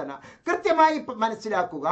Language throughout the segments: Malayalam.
അഭ്യർത്ഥന കൃത്യമായി മനസ്സിലാക്കുക.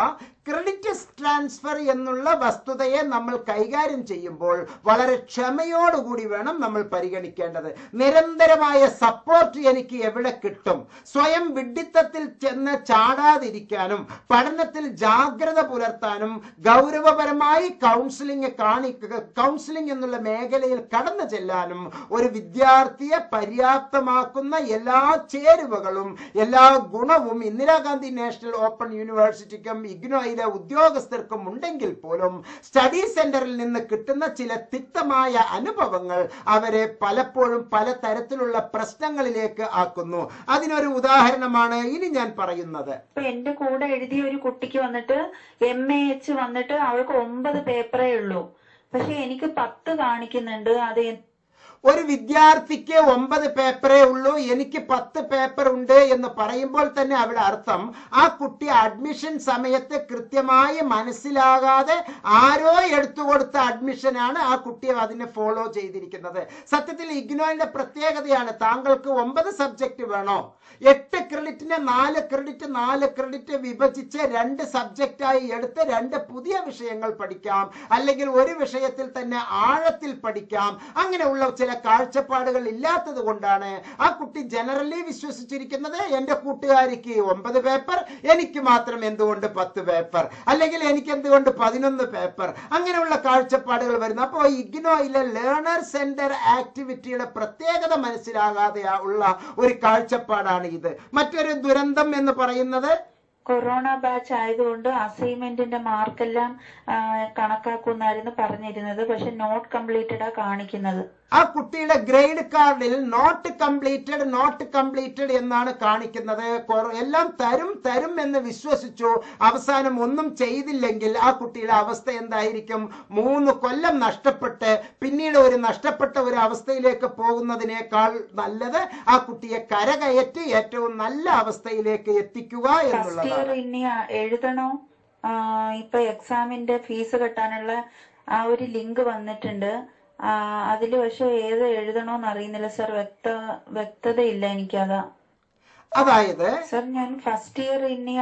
ക്രെഡിറ്റ് ട്രാൻസ്ഫർ എന്നുള്ള വസ്തുതയെ നമ്മൾ കൈകാര്യം ചെയ്യുമ്പോൾ വളരെ ക്ഷമയോടുകൂടി വേണം നമ്മൾ പരിഗണിക്കേണ്ടത്. നിരന്തരമായ സപ്പോർട്ട് എനിക്ക് എവിടെ കിട്ടും? സ്വയം വിഡിത്തത്തിൽ ചെന്ന് ചാടാതിരിക്കാനും പഠനത്തിൽ ജാഗ്രത പുലർത്താനും ഗൗരവപരമായി കൗൺസിലിംഗ് കാണിക്കുക കൗൺസിലിംഗ് എന്നുള്ള മേഖലയിൽ കടന്നു ചെല്ലാനും ഒരു വിദ്യാർത്ഥിയെ പര്യാപ്തമാക്കുന്ന എല്ലാ ചേരുവകളും എല്ലാ ഗുണവും ഇന്ദിരാഗാന്ധി നാഷണൽ ഓപ്പൺ യൂണിവേഴ്സിറ്റിക്കും ഇഗ്നോയിലെ ഉദ്യോഗസ്ഥർക്കും ഉണ്ടെങ്കിൽ പോലും സ്റ്റഡി സെന്ററിൽ നിന്ന് കിട്ടുന്ന ചില തിക്തമായ അനുഭവങ്ങൾ അവരെ പലപ്പോഴും പല തരത്തിലുള്ള പ്രശ്നങ്ങളിലേക്ക് ആക്കുന്നു. അതിനൊരു ഉദാഹരണമാണ് ഇനി ഞാൻ പറയുന്നത്. എന്റെ കൂടെ എഴുതിയ ഒരു കുട്ടിക്ക് വന്നിട്ട് എം എ എച്ച് വന്നിട്ട് അവൾക്ക് ഒമ്പത് പേപ്പറേ ഉള്ളൂ. പക്ഷെ എനിക്ക് പത്ത് കാണിക്കുന്നുണ്ട്. അത് ഒരു വിദ്യാർത്ഥിക്ക് ഒമ്പത് പേപ്പറേ ഉള്ളൂ എനിക്ക് പത്ത് പേപ്പർ ഉണ്ട് എന്ന് പറയുമ്പോൾ തന്നെ അവിടെ അർത്ഥം ആ കുട്ടി അഡ്മിഷൻ സമയത്ത് കൃത്യമായി മനസ്സിലാകാതെ ആരോ എടുത്തു കൊടുത്ത അഡ്മിഷനാണ് ആ കുട്ടിയെ അതിനെ ഫോളോ ചെയ്തിരിക്കുന്നത്. സത്യത്തിൽ ഇഗ്നോയുടെ പ്രത്യേകതയാണ് താങ്കൾക്ക് ഒമ്പത് സബ്ജക്റ്റ് വേണോ? എട്ട് ക്രെഡിറ്റിനെ നാല് ക്രെഡിറ്റ് നാല് ക്രെഡിറ്റ് വിഭജിച്ച് രണ്ട് സബ്ജക്റ്റായി എടുത്ത് രണ്ട് പുതിയ വിഷയങ്ങൾ പഠിക്കാം. അല്ലെങ്കിൽ ഒരു വിഷയത്തിൽ തന്നെ ആഴത്തിൽ പഠിക്കാം. അങ്ങനെയുള്ള ചില കാഴ്ചപ്പാടുകൾ ഇല്ലാത്തത് കൊണ്ടാണ് ആ കുട്ടി ജനറലി വിശ്വസിച്ചിരിക്കുന്നത്. എന്റെ കൂട്ടുകാരിക്ക് ഒമ്പത് പേപ്പർ എനിക്ക് മാത്രം എന്തുകൊണ്ട് പത്ത് പേപ്പർ അല്ലെങ്കിൽ എനിക്ക് എന്തുകൊണ്ട് പതിനൊന്ന് പേപ്പർ അങ്ങനെയുള്ള കാഴ്ചപ്പാടുകൾ വരുന്നു. അപ്പോൾ ഇഗ്നോയിലെ ലേണർ സെന്റർ ആക്ടിവിറ്റിയുടെ പ്രത്യേകത മനസ്സിലാകാതെ ഉള്ള ഒരു കാഴ്ചപ്പാടാണ് ഇത്. മറ്റൊരു ദുരന്തം എന്ന് പറയുന്നത്? കൊറോണ ബാച്ച് ആയതുകൊണ്ട് അസൈൻമെന്റിന്റെ മാർക്കെല്ലാം കണക്കാക്കുന്നായിരുന്നു പറഞ്ഞിരുന്നത്. പക്ഷെ നോട്ട് കംപ്ലീറ്റഡാ കാണിക്കുന്നത്. ആ കുട്ടിയുടെ ഗ്രേഡ് കാർഡിൽ നോട്ട് കംപ്ലീറ്റഡ് നോട്ട് കംപ്ലീറ്റഡ് എന്നാണ് കാണിക്കുന്നത്. എല്ലാം തരും തരും എന്ന് വിശ്വസിച്ചു. അവസാനം ഒന്നും ചെയ്തില്ലെങ്കിൽ ആ കുട്ടിയുടെ അവസ്ഥ എന്തായിരിക്കും? മൂന്ന് കൊല്ലം നഷ്ടപ്പെട്ട് പിന്നീട് ഒരു നഷ്ടപ്പെട്ട ഒരു അവസ്ഥയിലേക്ക് പോകുന്നതിനേക്കാൾ നല്ലത് ആ കുട്ടിയെ കരകയറ്റി ഏറ്റവും നല്ല അവസ്ഥയിലേക്ക് എത്തിക്കുക എന്നുള്ളതാണ്. എഴുതണോ? ഇപ്പൊ എക്സാമിന്റെ ഫീസ് കെട്ടാനുള്ള ആ ഒരു ലിങ്ക് വന്നിട്ടുണ്ട്. ആ, അതിൽ പക്ഷെ ഏത് എഴുതണോന്ന് അറിയുന്നില്ല. സർ വ്യക്ത വ്യക്തതയില്ല എനിക്കതാ. അതായത് സർ ഞാൻ ഫസ്റ്റ് ഇയർ ഇനി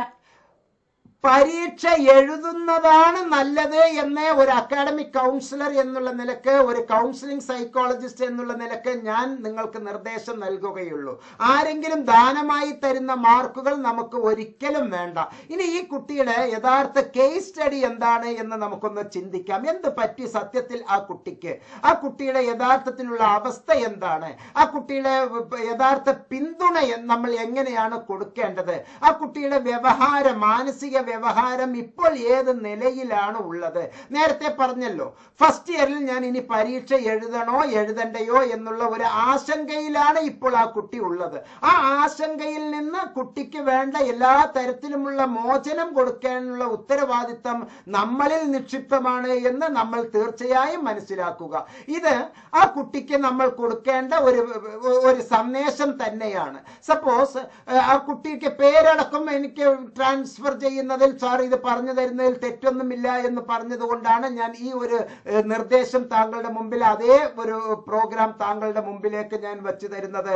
പരീക്ഷ എഴുതുന്നതാണ് നല്ലത് എന്ന് ഒരു അക്കാഡമിക് കൗൺസിലർ എന്നുള്ള നിലയ്ക്ക് ഒരു കൗൺസിലിംഗ് സൈക്കോളജിസ്റ്റ് എന്നുള്ള നിലയ്ക്ക് ഞാൻ നിങ്ങൾക്ക് നിർദ്ദേശം നൽകുകയുള്ളൂ. ആരെങ്കിലും ദാനമായി തരുന്ന മാർക്കുകൾ നമുക്ക് ഒരിക്കലും വേണ്ട. ഇനി ഈ കുട്ടിയുടെ യഥാർത്ഥ കേസ് സ്റ്റഡി എന്താണ് എന്ന് നമുക്കൊന്ന് ചിന്തിക്കാം. എന്ത് പറ്റി സത്യത്തിൽ ആ കുട്ടിക്ക്? ആ കുട്ടിയുടെ യഥാർത്ഥത്തിലുള്ള അവസ്ഥ എന്താണ്? ആ കുട്ടിയുടെ യഥാർത്ഥ പിന്തുണ നമ്മൾ എങ്ങനെയാണ് കൊടുക്കേണ്ടത്? ആ കുട്ടിയുടെ വ്യവഹാര മാനസിക വ്യവഹാരം ഇപ്പോൾ ഏത് നിലയിലാണ് ഉള്ളത്? നേരത്തെ പറഞ്ഞല്ലോ ഫസ്റ്റ് ഇയറിൽ ഞാൻ ഇനി പരീക്ഷ എഴുതണോ എഴുതണ്ടയോ എന്നുള്ള ഒരു ആശങ്കയിലാണ് ഇപ്പോൾ ആ കുട്ടി ഉള്ളത്. ആ ആശങ്കയിൽ നിന്ന് കുട്ടിക്ക് വേണ്ട എല്ലാ തരത്തിലുമുള്ള മോചനം കൊടുക്കാനുള്ള ഉത്തരവാദിത്തം നമ്മളിൽ നിക്ഷിപ്തമാണ് എന്ന് നമ്മൾ തീർച്ചയായും മനസ്സിലാക്കുക. ഇത് ആ കുട്ടിക്ക് നമ്മൾ കൊടുക്കേണ്ട ഒരു ഒരു സന്ദേശം തന്നെയാണ്. സപ്പോസ് ആ കുട്ടിക്ക് പേരടക്കം എനിക്ക് ട്രാൻസ്ഫർ ചെയ്യുന്നതിൽ സാർ ഇത് പറഞ്ഞു തരുന്നതിൽ തെറ്റൊന്നുമില്ല എന്ന് പറഞ്ഞതുകൊണ്ടാണ് ഞാൻ ഈ ഒരു നിർദ്ദേശം താങ്കളുടെ മുമ്പിൽ അതേ ഒരു പ്രോഗ്രാം താങ്കളുടെ മുമ്പിലേക്ക് ഞാൻ വെച്ചു തരുന്നത്.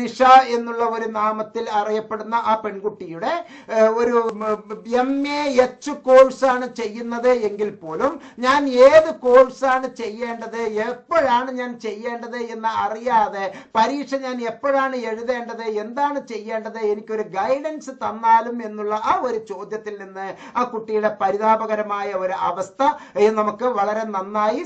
നിഷ എന്നുള്ള ഒരു നാമത്തിൽ അറിയപ്പെടുന്ന ആ പെൺകുട്ടിയുടെ ഒരു എം എ എച്ച് കോഴ്സാണ് ചെയ്യുന്നത് എങ്കിൽ പോലും ഞാൻ ഏത് കോഴ്സാണ് ചെയ്യേണ്ടത് എപ്പോഴാണ് ഞാൻ ചെയ്യേണ്ടത് എന്ന് അറിയാതെ പരീക്ഷ ഞാൻ എപ്പോഴാണ് എഴുതേണ്ടത് എന്താണ് ചെയ്യേണ്ടത് എനിക്കൊരു ഗൈഡൻസ് തന്നാലും എന്നുള്ള ആ ഒരു ചോദ്യത്തിൽ നിന്ന് ആ കുട്ടിയുടെ പരിതാപകരമായ ഒരു അവസ്ഥ നമുക്ക് വളരെ നന്നായി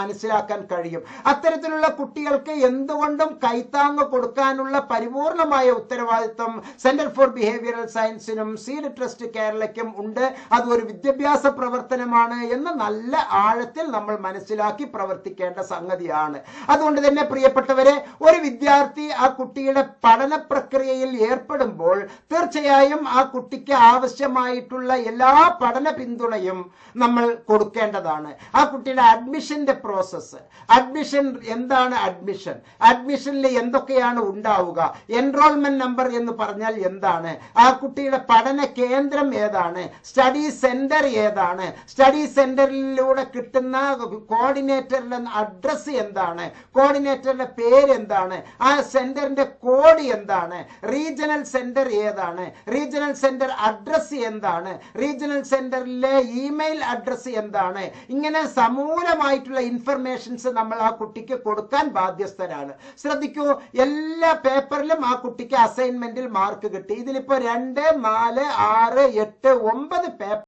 മനസ്സിലാക്കാൻ കഴിയും. അത്തരത്തിലുള്ള കുട്ടികൾക്ക് എന്തുകൊണ്ടും കൈത്താങ്ങ് കൊടുക്കാനുള്ള പരിപൂർണമായ ഉത്തരവാദിത്വം സെന്റർ ഫോർ ബിഹേവിയറൽ സയൻസിനും സീഡ് ട്രസ്റ്റ് കേരളയ്ക്കും ഉണ്ട്. അത് ഒരു വിദ്യാഭ്യാസ പ്രവർത്തനമാണ് എന്ന് നല്ല ആഴത്തിൽ നമ്മൾ മനസ്സിലാക്കി പ്രവർത്തിക്കേണ്ട സംഗതിയാണ്. അതുകൊണ്ട് തന്നെ പ്രിയപ്പെട്ടവരെ ഒരു വിദ്യാർത്ഥി ആ കുട്ടിയുടെ പഠന പ്രക്രിയയിൽ ഏർപ്പെടുമ്പോൾ തീർച്ചയായും ആ കുട്ടിക്ക് ആവശ്യമായിട്ടുള്ള സമൂലമായിട്ടുള്ള എല്ലാ പഠന പിന്തുണയും നമ്മൾ കൊടുക്കേണ്ടതാണ്. ആ കുട്ടിയുടെ അഡ്മിഷന്റെ പ്രോസസ്സ് അഡ്മിഷൻ എന്താണ് അഡ്മിഷൻ അഡ്മിഷനിൽ എന്തൊക്കെയാണ് ഉണ്ടാവുക? എൻറോൾമെന്റ് നമ്പർ എന്ന് പറഞ്ഞാൽ എന്താണ്? ആ കുട്ടിയുടെ പഠന കേന്ദ്രം ഏതാണ്? സ്റ്റഡി സെന്റർ ഏതാണ്? സ്റ്റഡി സെന്ററിലൂടെ കിട്ടുന്ന കോർഡിനേറ്ററിന്റെ അഡ്രസ്സ് എന്താണ്? കോർഡിനേറ്ററുടെ പേര് എന്താണ് ആ സെന്ററിന്റെ കോഡ് എന്താണ്? റീജിയണൽ സെന്റർ ഏതാണ്? റീജിയണൽ സെന്റർ അഡ്രസ്സ് എന്താണ്? റീജിയണൽ സെന്ററിലെ ഇമെയിൽ അഡ്രസ്സ് എന്താണ്? ഇങ്ങനെ സമൂലമായിട്ടുള്ള ഇൻഫർമേഷൻസ് നമ്മൾ ആ കുട്ടിക്ക് കൊടുക്കാൻ ബാധ്യസ്ഥരാണ്. ശ്രദ്ധിക്കൂ എല്ലാ പേപ്പറിലും ആ കുട്ടിക്ക് അസൈൻമെന്റിൽ മാർക്ക് കിട്ടി. ഇതിലിപ്പോ രണ്ട് നാല് ആറ് എട്ട് ഒമ്പത് പേപ്പർ